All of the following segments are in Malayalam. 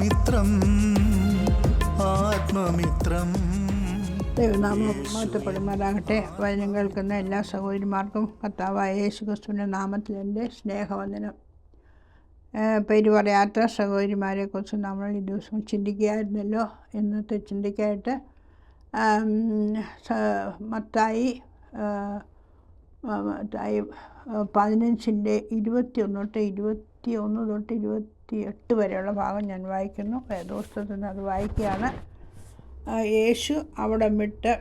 ആത്മമിത്രം ആത്മമിത്രം. ദൈവനാമം മഹത്വപ്പെടുമാറാകട്ടെ വചനം കേൾക്കുന്ന എല്ലാ സഹോദരിമാർക്കും കർത്താവായ യേശു ക്രിസ്തുവിന്റെ നാമത്തിൽ എന്റെ സ്നേഹവന്ദനം. പേര് പറയാത്ത സഹോദരിമാരെക്കുറിച്ച് നമ്മൾ ഈ ദിവസം ചിന്തിക്കുകയായിരുന്നല്ലോ. ഇന്നത്തെ ചിന്തിക്കായിട്ട് മത്തായി ആഹ്, ആ, മത്തായി ആഹ്, പതിനഞ്ചിന്റെ ഇരുപത്തി ഒന്ന് തൊട്ട് ഇരുപത്തി ഒന്ന് തൊട്ട് ഇരുപത്തി എട്ട് വരെയുള്ള ഭാഗം ഞാൻ വായിക്കുന്നു. വേദോസ്തത്തിൽ നിന്ന് അത് വായിക്കുകയാണ്. യേശു അവിടെ വിട്ട്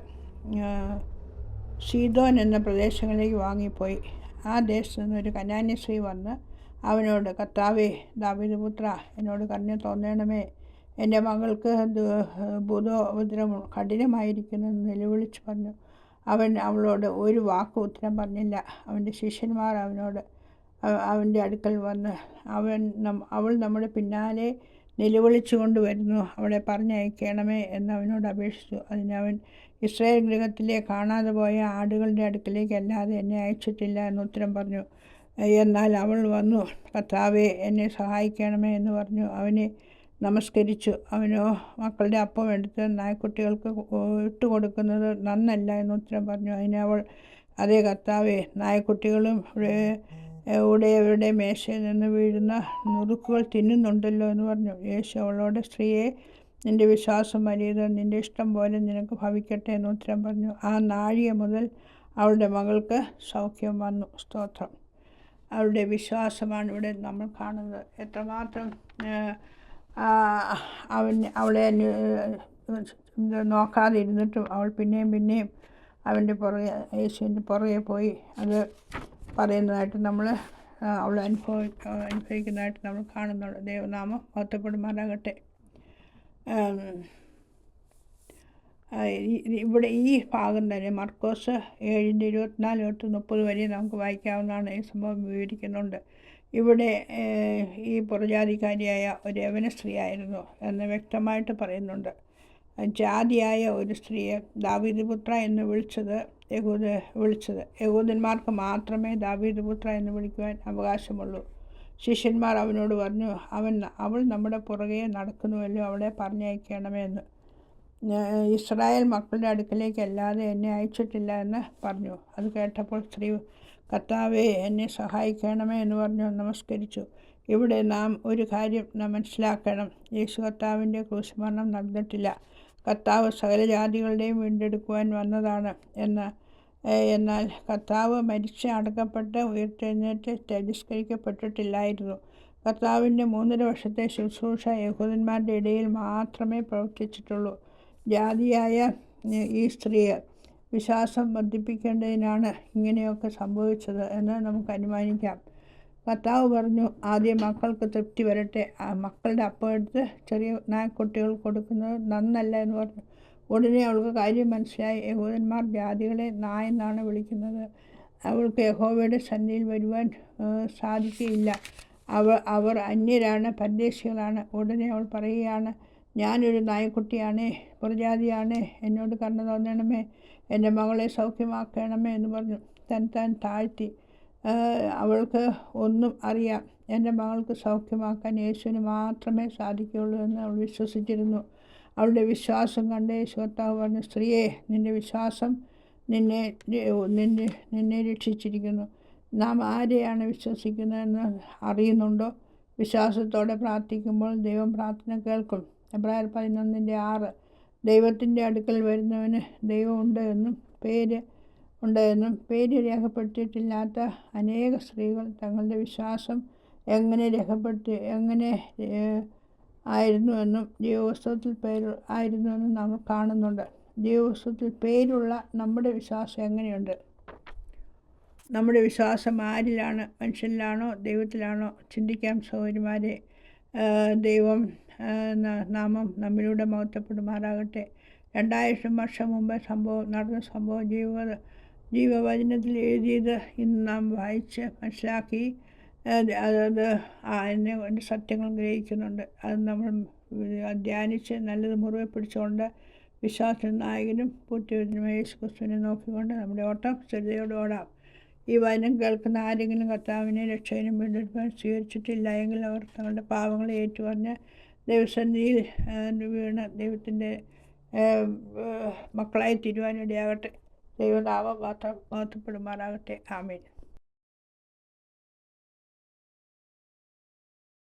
ഷീതോൻ എന്ന പ്രദേശങ്ങളിലേക്ക് വാങ്ങിപ്പോയി. ആ ദേശത്ത് നിന്നൊരു ഒരു കന്യാന്യശ്രീ വന്ന് അവനോട് കർത്താവേ ദാവിദപുത്ര എന്നോട് കരുണ തോന്നണമേ. എന്റെ മകൾക്ക് ഭൂതോപദ്രവം കഠിനമായിരിക്കുന്നെന്ന് നിലവിളിച്ച് പറഞ്ഞു. അവൻ അവളോട് ഒരു വാക്ക് ഉത്തരം പറഞ്ഞില്ല. അവന്റെ ശിഷ്യന്മാർ അവനോട് അവന്റെ അടുക്കൽ വന്ന് അവൻ അവൾ നമ്മുടെ പിന്നാലെ നിലവിളിച്ചു കൊണ്ട് വരുന്നു. അവളെ പറഞ്ഞയക്കണമേ എന്ന് അവനോട് അപേക്ഷിച്ചു. അതിനവൻ ഇസ്രായേൽ ഗൃഹത്തിലെ കാണാതെ പോയ ആടുകളുടെ അടുക്കിലേക്ക് അല്ലാതെ എന്നെ അയച്ചിട്ടില്ല എന്ന് ഉത്തരം പറഞ്ഞു. എന്നാൽ അവൾ വന്നു കർത്താവെ എന്നെ സഹായിക്കണമേ എന്ന് പറഞ്ഞു. അവനെ നമസ്കരിച്ചു. അവനോ മക്കളുടെ അപ്പം എടുത്ത് നായ്ക്കുട്ടികൾക്ക് ഇട്ട് കൊടുക്കുന്നത് നന്നല്ല എന്ന് ഉത്തരം പറഞ്ഞു. അതിന് അവൾ അതേ കർത്താവേ നായ്ക്കുട്ടികളും ഇവിടെ ഉടയവരുടെ മേശയിൽ നിന്ന് വീഴുന്ന നുറുക്കുകൾ തിന്നുന്നുണ്ടല്ലോ എന്ന് പറഞ്ഞു. യേശു അവളോട് സ്ത്രീയെ നിന്റെ വിശ്വാസം വലിയത് നിന്റെ ഇഷ്ടം പോലെ നിനക്ക് ഭവിക്കട്ടെ എന്ന് ഉത്തരം പറഞ്ഞു. ആ നാഴിക മുതൽ അവളുടെ മകൾക്ക് സൗഖ്യം വന്നു. സ്തോത്രം. അവളുടെ വിശ്വാസമാണ് ഇവിടെ നമ്മൾ കാണുന്നത്. എത്രമാത്രം അവൻ അവളെ നോക്കാതിരുന്നിട്ടും അവൾ പിന്നെയും പിന്നെയും അവന്റെ പുറകെ യേശുവിന്റെ പുറകെ പോയി അത് പറയുന്നതായിട്ട് നമ്മൾ അവൾ അനുഭവ അനുഭവിക്കുന്നതായിട്ട് നമ്മൾ കാണുന്നുണ്ട്. ദൈവനാമം മഹത്വപ്പെടുമാറാകട്ടെ. ഇവിടെ ഈ ഭാഗം തന്നെ മർക്കോസ് ഏഴിന്റെ ഇരുപത്തിനാല് തൊട്ട് മുപ്പത് വരെ നമുക്ക് വായിക്കാവുന്നതാണ് ഈ സംഭവം വിവരിക്കുന്നുണ്ട്. ഇവിടെ ഈ പുറജാതിക്കാരിയായ ഒരു യവന സ്ത്രീയായിരുന്നു എന്ന് വ്യക്തമായിട്ട് പറയുന്നുണ്ട്. ജാതിയായ ഒരു സ്ത്രീയെ ദാവീദുപുത്ര എന്ന് വിളിച്ചത് യഹൂദ വിളിച്ചത്. യഹൂദന്മാർക്ക് മാത്രമേ ദാവീദുപുത്ര എന്ന് വിളിക്കുവാൻ അവകാശമുള്ളൂ. ശിഷ്യന്മാർ അവനോട് പറഞ്ഞു അവൻ അവൾ നമ്മുടെ പുറകെ നടക്കുന്നുവല്ലോ അവളെ പറഞ്ഞയക്കണമെന്ന് ഇസ്രായേൽ മക്കളുടെ അടുക്കലേക്ക് അല്ലാതെ എന്നെ അയച്ചിട്ടില്ല എന്ന് പറഞ്ഞു. അത് കേട്ടപ്പോൾ സ്ത്രീ കർത്താവെ എന്നെ സഹായിക്കണമേ എന്ന് പറഞ്ഞു നമസ്കരിച്ചു. ഇവിടെ നാം ഒരു കാര്യം നാം മനസ്സിലാക്കണം. യേശു കർത്താവിന്റെ ക്രൂശമരണം നടന്നിട്ടില്ല. കർത്താവ് സകല ജാതികളുടെയും വീണ്ടെടുക്കുവാൻ വന്നതാണ് എന്ന് എന്നാൽ കർത്താവ് മരിച്ച് അടക്കപ്പെട്ട് ഉയർത്തെഴുന്നേറ്റ് തിരസ്കരിക്കപ്പെട്ടിട്ടില്ലായിരുന്നു. കർത്താവിന്റെ മൂന്നര വർഷത്തെ ശുശ്രൂഷ യഹൂദന്മാരുടെ ഇടയിൽ മാത്രമേ പ്രവർത്തിച്ചിട്ടുള്ളൂ. ജാതിയായ ഈ സ്ത്രീ വിശ്വാസം വർദ്ധിപ്പിക്കേണ്ടതിനാണ് ഇങ്ങനെയൊക്കെ സംഭവിച്ചത് എന്ന് നമുക്ക് അനുമാനിക്കാം. കർത്താവ് പറഞ്ഞു ആദ്യം മക്കൾക്ക് തൃപ്തി വരട്ടെ. മക്കളുടെ അപ്പം ചെറിയ നായ്ക്കുട്ടികൾ കൊടുക്കുന്നത് നന്നല്ല എന്ന് പറഞ്ഞു. ഉടനെ അവൾക്ക് കാര്യം മനസ്സിലായി. യഹൂദന്മാർ ജാതികളെ നായെന്നാണ് വിളിക്കുന്നത്. അവൾക്ക് യഹോവയുടെ സന്നിധിയിൽ വരുവാൻ സാധിക്കുകയില്ല. അവ അവർ അന്യരാണ് പരദേശികളാണ്. ഉടനെ അവൾ പറയുകയാണ് ഞാനൊരു നായക്കുട്ടിയാണ് പുറജാതിയാണ് എന്നോട് കണ്ണു തോന്നണമേ എന്റെ മകളെ സൗഖ്യമാക്കണമേ എന്ന് പറഞ്ഞു തൻ താൻ താഴ്ത്തി. അവൾക്ക് ഒന്നും അറിയാം. എന്റെ മകൾക്ക് സൗഖ്യമാക്കാൻ യേശുവിന് മാത്രമേ സാധിക്കുകയുള്ളൂ എന്ന് അവൾ വിശ്വസിച്ചിരുന്നു. അവളുടെ വിശ്വാസം കണ്ട് യേശുത്താവ് പറഞ്ഞു സ്ത്രീയെ നിന്റെ വിശ്വാസം നിന്നെ നിന്നെ നിന്നെ രക്ഷിച്ചിരിക്കുന്നു. നാം ആരെയാണ് വിശ്വസിക്കുന്നതെന്ന് അറിയുന്നുണ്ടോ? വിശ്വാസത്തോടെ പ്രാർത്ഥിക്കുമ്പോൾ ദൈവം പ്രാർത്ഥന കേൾക്കും. എബ്രായർ പതിനൊന്നിന്റെ ആറ് ദൈവത്തിന്റെ അടുക്കൽ വരുന്നവന് ദൈവമുണ്ട് എന്നും പേര് ഉണ്ട് എന്നും പേര് രേഖപ്പെടുത്തിയിട്ടില്ലാത്ത അനേക സ്ത്രീകൾ തങ്ങളുടെ വിശ്വാസം എങ്ങനെ രേഖപ്പെടുത്തി എങ്ങനെ ആയിരുന്നു എന്നും ദൈവപുസ്തകത്തിൽ പേര് ആയിരുന്നു എന്നും നമ്മൾ കാണുന്നുണ്ട്. ദൈവപുസ്തകത്തിൽ പേരുള്ള നമ്മുടെ വിശ്വാസം എങ്ങനെയുണ്ട്? നമ്മുടെ വിശ്വാസം ആരിലാണ് മനുഷ്യനിലാണോ ദൈവത്തിലാണോ? ചിന്തിക്കാം സൗകര്യമാരെ ദൈവം നാമം നമ്മിലൂടെ മഹത്വപ്പെടുമാറാകട്ടെ. രണ്ടായിരം വർഷം മുമ്പ് സംഭവം നടന്ന സംഭവം ജീവ ജീവവചനത്തിൽ എഴുതിയത് ഇന്ന് നാം വായിച്ച് മനസ്സിലാക്കി. അത് എന്നെ എന്റെ സത്യങ്ങൾ ഗ്രഹിക്കുന്നുണ്ട്. അത് നമ്മൾ ധ്യാനിച്ച് നല്ലത് മുറിവ് പിടിച്ചുകൊണ്ട് വിശ്വാസ നായകനും പൂർത്തിവരുന്ന യേശു ക്രിസ്തുവിനെ നോക്കിക്കൊണ്ട് നമ്മുടെ ഓട്ടം സ്ഥിരതയോടെ ഓടാം. ഈ വചനം കേൾക്കുന്ന ആരെങ്കിലും കർത്താവിനെ രക്ഷകനും വീണ്ടെടുപ്പാൻ സ്വീകരിച്ചിട്ടില്ല എങ്കിൽ അവർ തങ്ങളുടെ പാവങ്ങളെ ഏറ്റുപറഞ്ഞ് ദൈവസന്നിധിയിൽ വീണ് ദൈവത്തിന്റെ മക്കളായി തീരുവാനിടയാകട്ടെ. ദൈവനാമം മാത്രം മഹത്വപ്പെടുമാറാകട്ടെ ആമേൻ.